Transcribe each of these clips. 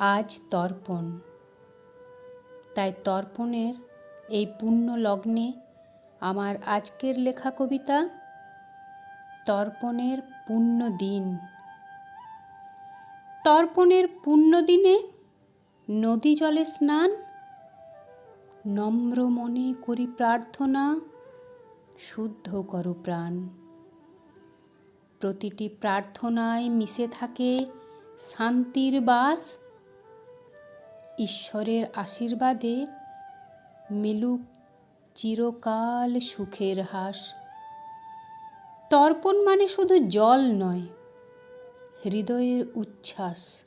আজ তর্পণ। তাই তর্পণের এই পুণ্য লগ্নে আমার আজকের লেখা কবিতা তর্পণের পুণ্য দিন। তর্পণের পুণ্য দিনে নদী জলে স্নান, নম্র মনে করি প্রার্থনা, শুদ্ধ করো প্রাণ। প্রতিটি প্রার্থনায় মিশে থাকে শান্তির বাস ঈশ্বরের আশীর্বাদে মিলুক চিরকাল সুখের হাস। তর্পণ মানে শুধু জল নয়, হৃদয়ের উচ্ছ্বাস।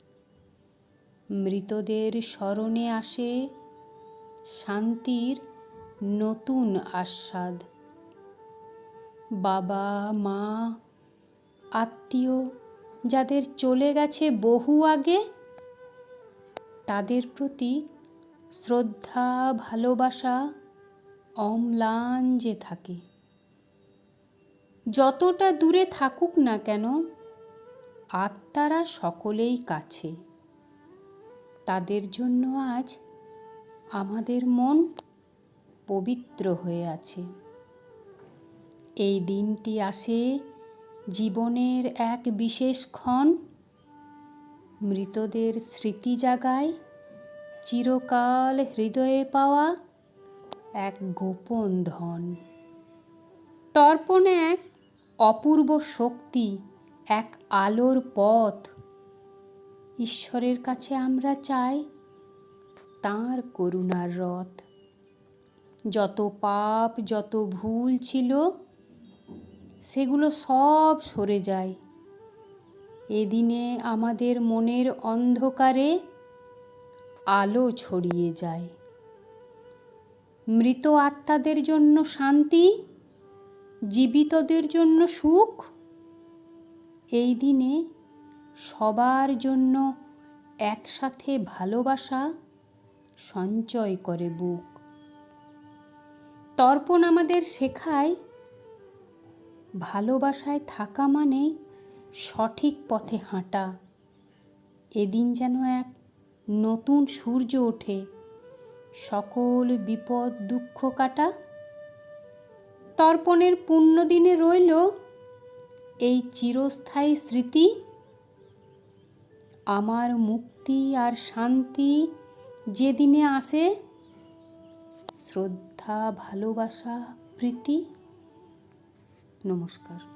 মৃতদের স্মরণে আসে শান্তির নতুন আস্বাদ। বাবা, মা, আত্মীয় যাদের চলে গেছে বহু আগে তাদের প্রতি শ্রদ্ধা, ভালোবাসা অম্লান যে থাকে। যতটা দূরে থাকুক না কেন, আত্মারা সকলেই কাছে। তাদের জন্য আজ আমাদের মন পবিত্র হয়ে আছে। এই দিনটি আসে জীবনের এক বিশেষ ক্ষণ মৃতদের স্মৃতি জাগায়, চিরকাল হৃদয়ে পাওয়া এক গোপন ধন। তর্পণ এক অপূর্ব শক্তি, এক আলোর পথ। ঈশ্বরের কাছে আমরা চাই তাঁর করুণার রথ। যত পাপ, যত ভুল ছিল, সেগুলো সব সরে যায়। এদিনে আমাদের মনের অন্ধকারে আলো ছড়িয়ে যায়। মৃত আত্মাদের জন্য শান্তি, জীবিতদের জন্য সুখ, এই দিনে সবার জন্য একসাথে ভালোবাসা সঞ্চয় করে বুক। তর্পণ আমাদের শেখায়, ভালোবাসায় থাকা মানে সঠিক পথে হাঁটা। এদিন যেন এক নতুন সূর্য ওঠে। সকল বিপদ দুঃখ কাটা। তর্পণের পুণ্য দিনে রইল এই চিরস্থায়ী স্মৃতি। আমার মুক্তি আর শান্তি যেদিনে আসে, শ্রদ্ধা, ভালোবাসা, প্রীতি। নমস্কার।